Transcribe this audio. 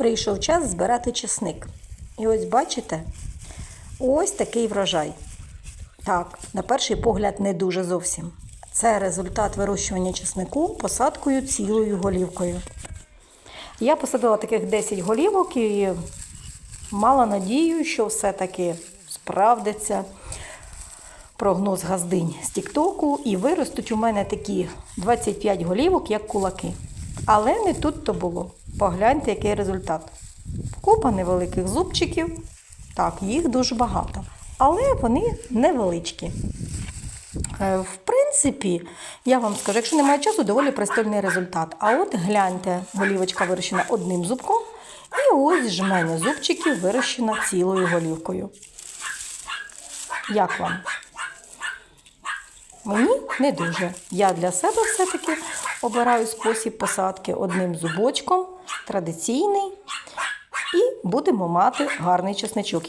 прийшов час збирати чесник. І ось бачите, ось такий врожай. Так, на перший погляд, не дуже зовсім. Це результат вирощування чеснику посадкою цілою голівкою. Я посадила таких 10 голівок і мала надію, що все-таки справдиться прогноз газдинь з Тіктоку, і виростуть у мене такі 25 голівок, як кулаки. Але не тут то було. Погляньте, який результат. Купа невеликих зубчиків. Так, їх дуже багато. Але вони невеличкі. Е, В принципі, я вам скажу, якщо немає часу, доволі пристойний результат. А от гляньте, голівочка вирощена одним зубком, і ось жменя зубчиків вирощена цілою голівкою. Як вам? Мені не дуже. Я для себе все-таки обираю спосіб посадки одним зубочком, традиційний, і будемо мати гарний чесничок.